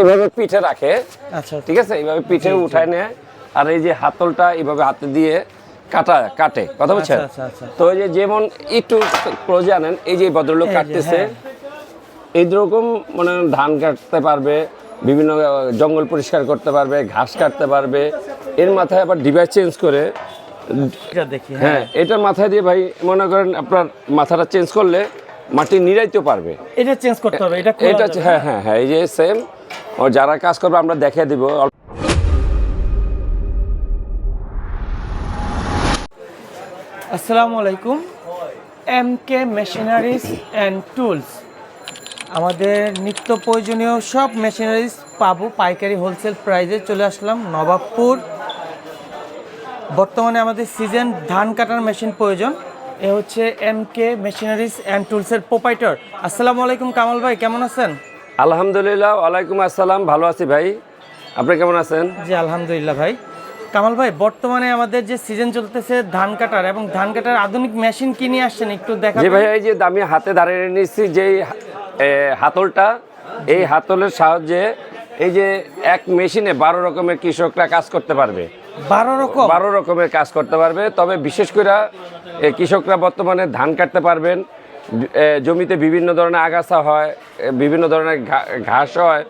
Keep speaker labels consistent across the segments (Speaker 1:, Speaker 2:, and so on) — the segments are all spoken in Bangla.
Speaker 1: এভাবে পিঠে রাখে।
Speaker 2: আচ্ছা
Speaker 1: ঠিক আছে? এইভাবে পিঠে উঠায় নেয় আর এই যে হাতলটা এইভাবে হাতে দিয়ে কাটা কাটে। কথা বলছেন
Speaker 2: আচ্ছা, আচ্ছা, আচ্ছা।
Speaker 1: তো এই যে যেমন একটু ক্লোজে আনেন এই যে ভদ্রলোক কাটতেছে
Speaker 2: হ্যাঁ।
Speaker 1: এইরকম মানে ধান কাটতে পারবে বিভিন্ন জঙ্গল পরিষ্কার করতে পারবে ঘাস কাটতে পারবে। এর মাথায় আবার ডিভাইস চেঞ্জ করে
Speaker 2: দেখি হ্যাঁ
Speaker 1: হ্যাঁ। এটার মাথায় দিয়ে ভাই মনে করেন আপনার মাথাটা চেঞ্জ করলে মাটি নিরাইতেও পারবে।
Speaker 2: এটা চেঞ্জ করতে হবে এটা
Speaker 1: এটা হ্যাঁ হ্যাঁ হ্যাঁ এই যে সেম ও যারা কাজ করবে, আমরা দেখিয়ে দিব।
Speaker 2: আসসালামু আলাইকুম। M K machineries and tools. আমাদের নিত্য প্রয়োজনীয় সব মেশিনারিজ পাবো পাইকারি হোলসেল প্রাইসে। চলে আসলাম নবাবপুর। বর্তমানে আমাদের সিজন ধান কাটার মেশিন প্রয়োজন। এ হচ্ছে এম কে মেশিনারিজ অ্যান্ড টুলসের প্রোপাইটার। আসসালামু আলাইকুম কামাল ভাই, কেমন আছেন?
Speaker 1: আলহামদুলিল্লাহ ওয়ালাইকুম আসসালাম। ভালো আছি ভাই। আপনি কেমন আছেন?
Speaker 2: জি আলহামদুলিল্লাহ ভাই। কামাল ভাই বর্তমানে আমাদের যে সিজন চলতেছে ধান কাটার এবং ধান কাটার আধুনিক মেশিন কিনে আসছেন একটু দেখা
Speaker 1: যে ভাই এই যে আমি হাতে দাঁড়িয়ে নিচ্ছি যে হাতলটা এই হাতলের সাহায্যে এই যে এক মেশিনে বারো রকমের কৃষকরা কাজ করতে পারবে।
Speaker 2: বারো রকম?
Speaker 1: বারো রকমের কাজ করতে পারবে। তবে বিশেষ করে কৃষকরা বর্তমানে ধান কাটতে পারবেন। জমিতে বিভিন্ন ধরনের আগাছা হয় বিভিন্ন ধরনের ঘাস হয়,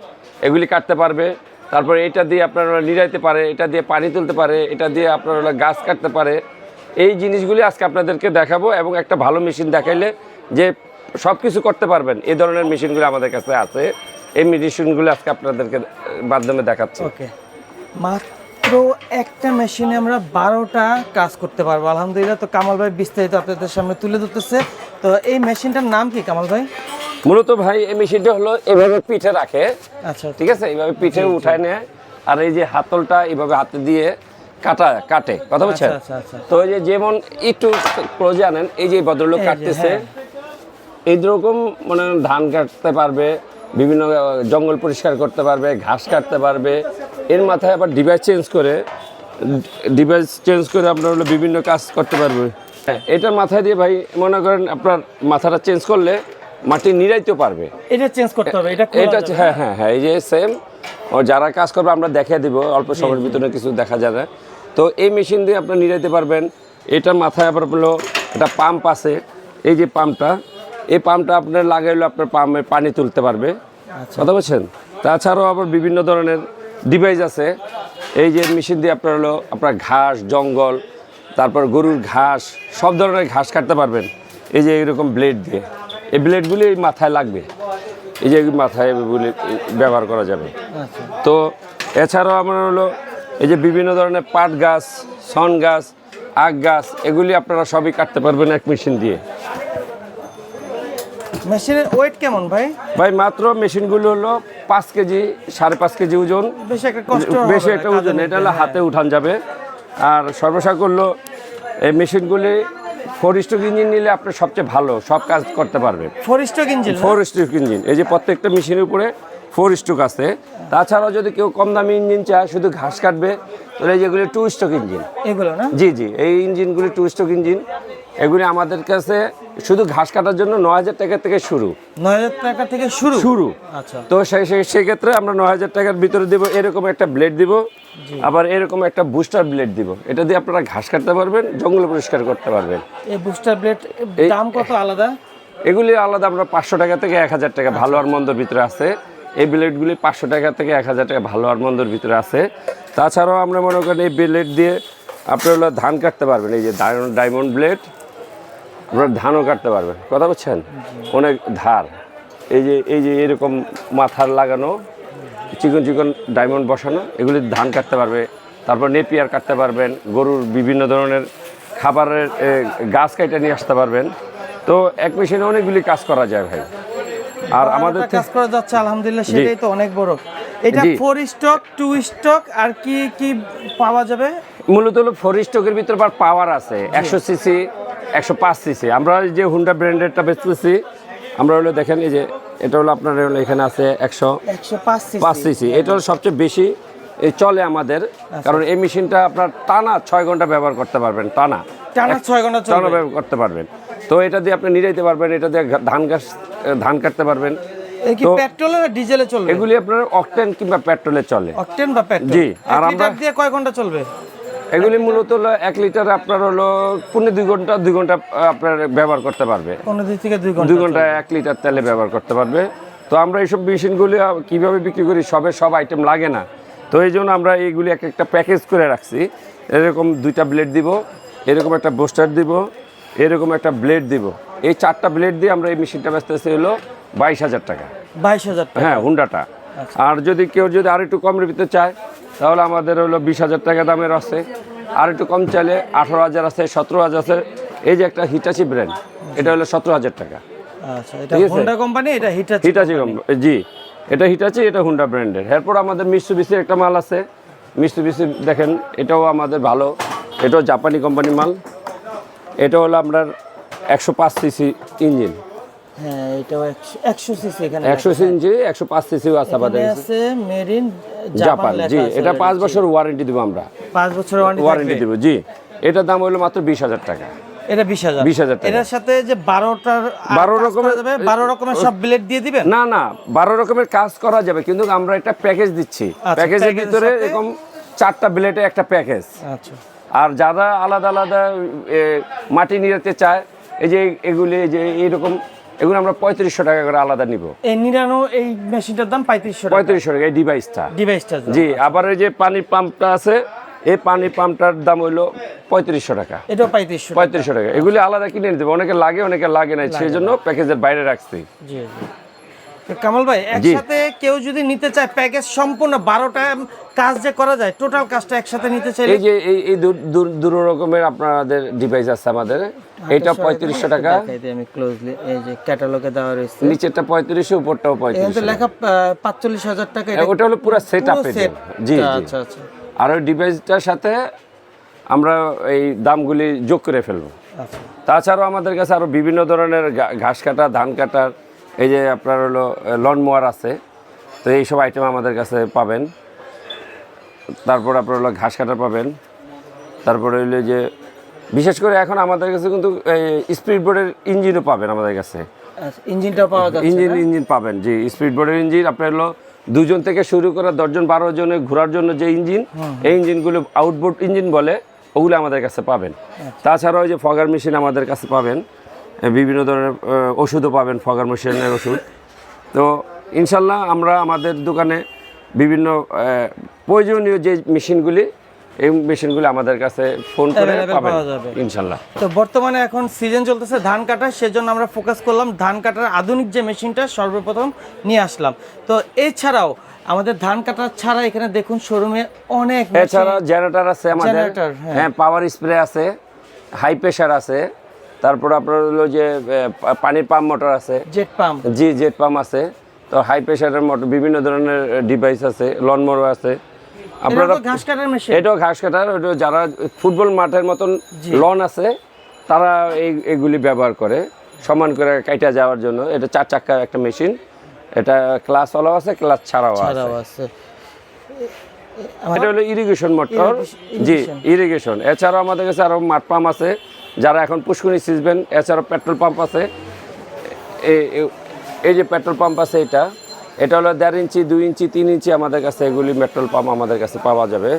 Speaker 1: এগুলি কাটতে পারবে। তারপরে এটা দিয়ে আপনারা নিড়াইতে পারে, এটা দিয়ে পানি তুলতে পারে, এটা দিয়ে আপনারা গাছ কাটতে পারে। এই জিনিসগুলি আজকে আপনাদেরকে দেখাবো এবং একটা ভালো মেশিন দেখাইলে যে সব কিছু করতে পারবেন। এই ধরনের মেশিনগুলি আমাদের কাছে আছে। এই মেশিনগুলি আজকে আপনাদেরকে মাধ্যমে দেখাচ্ছি।
Speaker 2: ওকে। মাত্র একটা মেশিনে আমরা বারোটা কাজ করতে পারব। আলহামদুলিল্লাহ তো কামাল ভাই বিস্তারিত আপনাদের সামনে তুলে ধরতেছে। তো এই মেশিনটার নাম কি কামাল ভাই?
Speaker 1: মূলত ভাই এই মেশিনটা হলো এভাবে পিঠে রাখে।
Speaker 2: আচ্ছা।
Speaker 1: ঠিক আছে? এইভাবে পিঠে উঠায় নেয়। আর এই যে হাতলটা এইভাবে হাতে দিয়ে কাটা কাটে। কথা বলছেন
Speaker 2: আচ্ছা, আচ্ছা, আচ্ছা।
Speaker 1: তো এই যে যেমন একটু ক্লোজে আনেন এই যে ভদ্রলোক কাটতেছে
Speaker 2: হ্যাঁ।
Speaker 1: এইরকম মানে ধান কাটতে পারবে বিভিন্ন জঙ্গল পরিষ্কার করতে পারবে ঘাস কাটতে পারবে এর মাথায় আবার ডিভাইস চেঞ্জ করে ডিভাইস চেঞ্জ করে আপনার হলো বিভিন্ন কাজ করতে পারবে। হ্যাঁ এটার মাথায় দিয়ে ভাই মনে করেন আপনার মাথাটা চেঞ্জ করলে মাটি নিরাইতেও পারবে।
Speaker 2: এটা চেঞ্জ করতে হবে এটা
Speaker 1: এটা হ্যাঁ হ্যাঁ হ্যাঁ এই যে সেম ও যারা কাজ করবে আমরা দেখিয়ে দিব অল্প সময়ের ভিতরে কিছু দেখা যাবে। তো এই মেশিন দিয়ে আপনি নিরাইতে পারবেন। এটার মাথায় আবার হলো একটা পাম্প আছে এই যে পাম্পটা এই পাম্পটা আপনার লাগাইলে আপনার পাম্পে পানি তুলতে পারবে।
Speaker 2: আচ্ছা।
Speaker 1: কথা বলছেন? তাছাড়াও আবার বিভিন্ন ধরনের ডিভাইস আছে। এই যে মেশিন দিয়ে আপনার হলো আপনার ঘাস জঙ্গল তারপর গরুর ঘাস সব ধরনের ঘাস কাটতে পারবেন। এই যে এরকম ব্লেড দিয়ে। এই ব্লেডগুলি এই মাথায় লাগবে। এই যে মাথায় ব্যবহার করা যাবে।
Speaker 2: আচ্ছা।
Speaker 1: তো এছাড়াও আমার হলো এই যে বিভিন্ন ধরনের পাট গাছ সন গাছ আখ গাছ এগুলি আপনারা সবই কাটতে পারবেন এক মেশিন দিয়ে।
Speaker 2: মেশিনের ওয়েট কেমন ভাই?
Speaker 1: ভাই মাত্র মেশিনগুলো হলো পাঁচ কেজি সাড়ে পাঁচ কেজি ওজন।
Speaker 2: বেশি একটা কষ্ট
Speaker 1: বেশি একটা ওজন এটা হলো
Speaker 2: হ্যাঁ।
Speaker 1: হাতে উঠান যাবে। আর সর্বশা করল এই মেশিনগুলি ফোর স্ট্রোক ইঞ্জিন নিলে আপনি সবচেয়ে ভালো সব কাজ করতে পারবেন
Speaker 2: four stroke engine
Speaker 1: four stroke engine এই যে প্রত্যেকটা মেশিনের উপরে ফোর স্ট্রোক আছে। তাছাড়াও যদি কেউ কম দামি ইঞ্জিন চায় শুধু ঘাস কাটবে তাহলে যেগুলি টু স্ট্রোক ইঞ্জিন
Speaker 2: এগুলো না?
Speaker 1: জি জি এই ইঞ্জিনগুলি টু স্ট্রোক ইঞ্জিন এগুলি আমাদের কাছে শুধু ঘাস কাটার জন্য ন হাজার টাকা থেকে শুরু।
Speaker 2: নয় হাজার টাকা থেকে শুরু?
Speaker 1: শুরু।
Speaker 2: আচ্ছা।
Speaker 1: তো সেক্ষেত্রে আমরা ন হাজার টাকার ভিতরে দিব এরকম একটা ব্লেড দিব আবার এরকম একটা বুস্টার ব্লেড দিব। এটা দিয়ে আপনারা ঘাস কাটতে পারবেন জঙ্গল পরিষ্কার করতে পারবেন।
Speaker 2: এই বুস্টার ব্লেড দাম কত আলাদা?
Speaker 1: এগুলি আলাদা আমরা পাঁচশো টাকা থেকে এক হাজার টাকা ভালো আর মন্দর ভিতরে আছে। এই ব্লেডগুলি পাঁচশো টাকা থেকে এক হাজার টাকা ভালো আর মন্দর ভিতরে আছে। তাছাড়াও আমরা মনে করেন এই ব্লেড দিয়ে আপনি হলো ধান কাটতে পারবেন এই যে ডায়মন্ড ব্লেড আপনার ধানও কাটতে পারবেন। কথা বলছেন অনেক ধার। এই যে এই যে এরকম মাথার লাগানো চিকন চিকন ডায়মন্ড বসানো এগুলি ধান কাটতে পারবে। তারপর নেপিয়ার কাটতে পারবেন গরুর বিভিন্ন ধরনের খাবারের গাছ কেটে নিয়ে আসতে পারবেন। তো এক মেশিনে অনেকগুলি কাজ করা যায় ভাই। আর আমাদের
Speaker 2: কাজ করা যাচ্ছে আলহামদুলিল্লাহ সেটাই তো অনেক বড়। এটা ফোর স্টক টু স্টক আর কি কি পাওয়া যাবে?
Speaker 1: মূলত হলো ফোর স্টকের ভিতরে পাওয়ার আছে। একশো সিসি একশো পাঁচ সিসি আমরা যে হুন্ডা ব্র্যান্ডেরটা বেচতেছি আমরা হলো দেখেন এই যে এটা হলো আপনার হলো এখানে আছে একশো
Speaker 2: পাঁচ
Speaker 1: সিসি এটা হলো সবচেয়ে বেশি এই চলে আমাদের। কারণ এই মেশিনটা আপনার টানা ছয় ঘণ্টা ব্যবহার করতে পারবেন টানা।
Speaker 2: টানা ছয় ঘণ্টা
Speaker 1: টানা ব্যবহার করতে পারবেন। তো এটা দিয়ে আপনি নিরাইতে পারবেন এটা দিয়ে ধান গাছ ধান কাটতে পারবেন।
Speaker 2: পেট্রোলে ডিজেলে চলবে?
Speaker 1: এগুলি আপনার অকটেন কিংবা পেট্রোলে চলে।
Speaker 2: অকটেন বা পেট্রোল
Speaker 1: জি, আর
Speaker 2: আর
Speaker 1: আমরা-
Speaker 2: দিয়ে কয় ঘণ্টা চলবে?
Speaker 1: এগুলি মূলত হলো এক লিটার আপনার হলো পনেরো দুই ঘণ্টা দুই ঘণ্টা আপনার ব্যবহার করতে পারবে।
Speaker 2: পনেরো থেকে দুই ঘণ্টা
Speaker 1: দুই ঘণ্টা এক লিটার তেলে ব্যবহার করতে পারবে। তো আমরা এইসব মেশিনগুলি কীভাবে বিক্রি করি সবে সব আইটেম লাগে না। তো এই জন্য আমরা এইগুলি এক একটা প্যাকেজ করে রাখছি। এরকম দুইটা ব্লেড দিব এরকম একটা বোস্টার দিব এরকম একটা ব্লেড দিব। এই চারটা ব্লেড দিয়ে আমরা এই মেশিনটা বেচতেছি হলো বাইশ হাজার টাকা।
Speaker 2: বাইশ হাজার টাকা।
Speaker 1: হ্যাঁ হুন্ডাটা আর যদি কেউ যদি আর একটু কমের ভিতরে চায় তাহলে আমাদের হলো বিশ হাজার টাকা দামের আছে। আর একটু কম চাইলে আঠারো হাজার আছে সতেরো হাজার আছে। এই যে একটা হিটাচি ব্র্যান্ড এটা হলো সতেরো হাজার টাকা।
Speaker 2: আচ্ছা এটা? হোন্ডা কোম্পানি এটা হিটাচি
Speaker 1: হিটাচি কোম্পানি জি। এটা হিটাচি এটা হুন্ডা ব্র্যান্ডের এরপর আমাদের মিস্টুবিসির একটা মাল আছে। মিস্টুবিসি দেখেন এটাও আমাদের ভালো। এটাও জাপানি কোম্পানির মাল। এটা হলো আপনার একশো পাঁচ সিসি ইঞ্জিন
Speaker 2: হ্যাঁ এটাও একশো একশো সিসি এখানে
Speaker 1: একশো সিসি একশো পাঁচ সিসিও আছে আমাদের।
Speaker 2: আছে মেড
Speaker 1: জাপান জি এটা পাঁচ বছর ওয়ারেন্টি দেবো আমরা।
Speaker 2: পাঁচ বছর ওয়ারেন্টি
Speaker 1: ওয়ারেন্টি জি। এটার দাম হলো মাত্র বিশ হাজার টাকা।
Speaker 2: এটা বিশ হাজার।
Speaker 1: 20,000 টাকা।
Speaker 2: এটার সাথে যে বারোটার
Speaker 1: 12 রকমের-
Speaker 2: যাবে বারো রকমের সব ব্লেড দিয়ে দিবেন?
Speaker 1: না না বারো রকমের কাজ করা যাবে কিন্তু আমরা একটা প্যাকেজ দিচ্ছি।
Speaker 2: আচ্ছা,
Speaker 1: প্যাকেজের
Speaker 2: প্যাকেজের
Speaker 1: ভিতরে এরকম চারটা ব্লেডে একটা প্যাকেজ
Speaker 2: আচ্ছা।
Speaker 1: আর যারা আলাদা আলাদা মাটি নিতে চায় এই যে এগুলি যে এইরকম এগুলো আমরা পঁয়ত্রিশশো টাকা করে আলাদা নিব।
Speaker 2: এই নিরানো এই মেশিনটার দাম পঁয়ত্রিশশো
Speaker 1: পঁয়ত্রিশশো টাকা এই ডিভাইসটা।
Speaker 2: ডিভাইসটা
Speaker 1: জি আবার এই যে পানির পাম্পটা আছে এই পানি পাম্পটার দাম হইল পঁয়ত্রিশশো টাকা।
Speaker 2: এটাও পঁয়ত্রিশশো
Speaker 1: পঁয়ত্রিশশো টাকা। এগুলি আলাদা কিনে নিতে অনেকে লাগে অনেকে লাগে না সেই জন্য প্যাকেজের বাইরে রাখছি।
Speaker 2: জি কামাল ভাই একসাথে কেউ যদি নিতে চায় প্যাকেজ সম্পূর্ণ বারোটা কাজ যে করা যায় টোটাল কাজটা একসাথে নিতে চাইলে?
Speaker 1: এই যে এই দু- রকমের আপনাদের ডিভাইস আছে আমাদের। এটা পঁয়ত্রিশশো টাকা।
Speaker 2: দেখাই আমি ক্লোজলি এই যে ক্যাটালগে দেওয়া রয়েছে।
Speaker 1: নিচেরটা পঁয়ত্রিশশো উপরটাও
Speaker 2: এখানে
Speaker 1: পঁয়ত্রিশ
Speaker 2: লেখা পাঁচচল্লিশ হাজার টাকা এটা
Speaker 1: ওটা হলো পুরো সেট
Speaker 2: পুরো
Speaker 1: আপে জি জি।
Speaker 2: আচ্ছা আচ্ছা।
Speaker 1: আর ওই ডিভাইসটার সাথে আমরা এই দামগুলি যোগ করে ফেলব।
Speaker 2: আচ্ছা।
Speaker 1: তাছাড়াও আমাদের কাছে আরও বিভিন্ন ধরনের ঘাস কাটা ধান কাটার এই যে আপনার হলো লন মোয়ার আছে। তো এইসব আইটেম আমাদের কাছে পাবেন। তারপর আপনার হলো ঘাস কাটা পাবেন। তারপরে হইল যে বিশেষ করে এখন আমাদের কাছে কিন্তু স্পিড বোর্ডের ইঞ্জিনও পাবেন আমাদের কাছে।
Speaker 2: ইঞ্জিনটা পাওয়া যাচ্ছে
Speaker 1: ইঞ্জিন ইঞ্জিন পাবেন জি স্পিড বোর্ডের ইঞ্জিন। আপনার হলো দুজন থেকে শুরু করে দশজন বারো জনের ঘোরার জন্য যে ইঞ্জিন এই ইঞ্জিনগুলো আউটবোর্ড ইঞ্জিন বলে ওগুলো আমাদের কাছে পাবেন। তাছাড়াও যে ফগার মেশিন আমাদের কাছে পাবেন বিভিন্ন ধরনের ওষুধও পাবেন ফগার মেশিনের ওষুধ। তো ইনশাল্লাহ আমরা আমাদের দোকানে বিভিন্ন প্রয়োজনীয় যে মেশিনগুলি এই মেশিনগুলি আমাদের কাছে ফোন করে পাবেন। ইনশাল্লাহ।
Speaker 2: তো বর্তমানে এখন সিজন চলতেছে ধান কাটার সেজন্য আমরা ফোকাস করলাম ধান কাটার আধুনিক যে মেশিনটা সর্বপ্রথম নিয়ে আসলাম। তো এছাড়াও আমাদের ধান কাটার ছাড়া এখানে দেখুন শোরুমে অনেক
Speaker 1: এছাড়া জেনারেটর আছে আমাদের।
Speaker 2: হ্যাঁ।
Speaker 1: হ্যাঁ পাওয়ার স্প্রে আছে হাই প্রেশার আছে তারপর আপনার হলো যে পানির পাম্প মোটর আছে।
Speaker 2: জেট পাম্প
Speaker 1: জি জেট পাম্প আছে। তো হাই প্রেশারের মোটর বিভিন্ন ধরনের ডিভাইস আছে লনমোরও আছে। আপনারা
Speaker 2: ঘাস কাটার মেশিন
Speaker 1: এটাও ঘাস কাটার ওটা যারা ফুটবল মাঠের মতন লন আছে তারা এই এগুলি ব্যবহার করে। সমান করে কাইটা যাওয়ার জন্য। এটা চার চাক্কার একটা মেশিন এটা ক্লাস ওয়ালাও আছে ক্লাস ছাড়াও আছে। এটা হলো ইরিগেশন মোটর জি ইরিগেশন এছাড়াও আমাদের কাছে আরও মাঠ পাম্প আছে। যারা এখন পুষ্করণী সিজবেন এছাড়াও পেট্রোল পাম্প আছে। এ- এ- এই যে পেট্রোল পাম্প আছে এটা। এটা হলো দেড় ইঞ্চি, দুই ইঞ্চি, তিন ইঞ্চি আমাদের কাছে এগুলি পেট্রোল পাম্প আমাদের কাছে পাওয়া যাবে।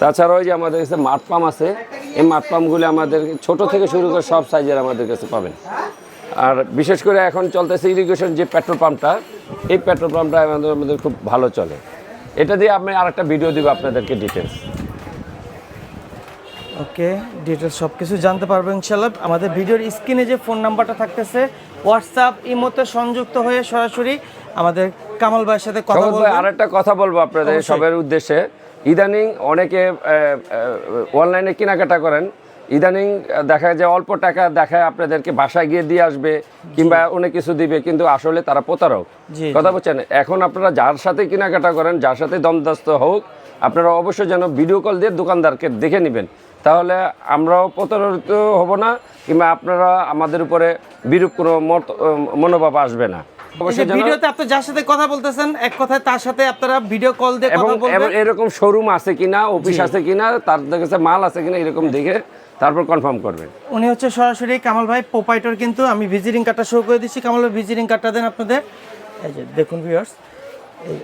Speaker 1: তাছাড়াও ওই যে আমাদের কাছে মাঠ পাম্প আছে, এই মাঠ পাম্পগুলি আমাদের ছোট থেকে শুরু করে সব সাইজের আমাদের কাছে পাবেন। আর বিশেষ করে এখন চলতেছে ইরিগেশন যে পেট্রোল পাম্পটা এই পেট্রোল পাম্পটা আমাদের আমাদের খুব ভালো চলে। এটা দিয়ে আমি আরেকটা ভিডিও দিব আপনাদেরকে ডিটেলস
Speaker 2: ওকে ডিটেলস সব কিছু জানতে পারব ইনশাল্লাহ আমাদের ভিডিওর স্ক্রিনে যে ফোন নাম্বারটা থাকতেছে হোয়াটসঅ্যাপ ইমোতে সংযুক্ত হয়ে সরাসরি আমাদের কামাল ভাইয়ের সাথে কথা
Speaker 1: ভাই
Speaker 2: বলবেন
Speaker 1: আরেকটা কথা বলব আপনাদের। সবার উদ্দেশ্যে। ইদানিং অনেকে অনলাইনে কেনাকাটা করেন। ইদানিং দেখা যায় অল্প টাকা দেখায় আপনাদেরকে বাসায় গিয়ে দিয়ে আসবে কিংবা অনেক কিছু দিবে কিন্তু আসলে তারা প্রতারক। কথা বলছেন এখন আপনারা যার সাথে কেনাকাটা করেন যার সাথে দমদস্ত হোক আপনারা অবশ্যই যেন ভিডিও কল দিয়ে দোকানদারকে দেখে নেবেন। তাহলে আমরাও প্রতারিত হব না কিংবা আপনারা আমাদের উপরে বিরূপ কোনো মত মনোভাব আসবে না।
Speaker 2: ভিডিওতে আপনি যার সাথে কথা বলতেছেন এক কথায় তার সাথে আপনারা ভিডিও কল দিয়ে
Speaker 1: এবং
Speaker 2: কথা বলবেন।
Speaker 1: এরকম শোরুম আছে কিনা অফিস আছে কিনা তার কাছে মাল আছে কিনা এরকম দেখে তারপর কনফার্ম করবেন।
Speaker 2: উনি হচ্ছে সরাসরি কামাল ভাই প্রোপাইটর কিন্তু আমি ভিজিটিং কার্ডটা শো করে দিচ্ছি। কামাল ভাই ভিজিটিং কার্ডটা দেন আপনাদের। এই যে দেখুন ভিউয়ার্স এই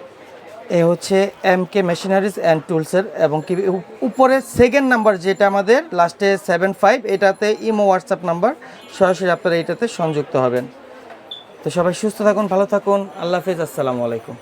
Speaker 2: হচ্ছে এম কে মেশিনারিজ অ্যান্ড টুলসের এবং কি উপ- উপরে সেকেন্ড নাম্বার যেটা আমাদের লাস্টে সেভেন ফাইভ এটাতে ইমো হোয়াটসঅ্যাপ নাম্বার সরাসরি আপনারা এটাতে সংযুক্ত হবেন। তো সবাই সুস্থ থাকুন, ভালো থাকুন, আল্লাহ হাফিজ, আসসালামু আলাইকুম।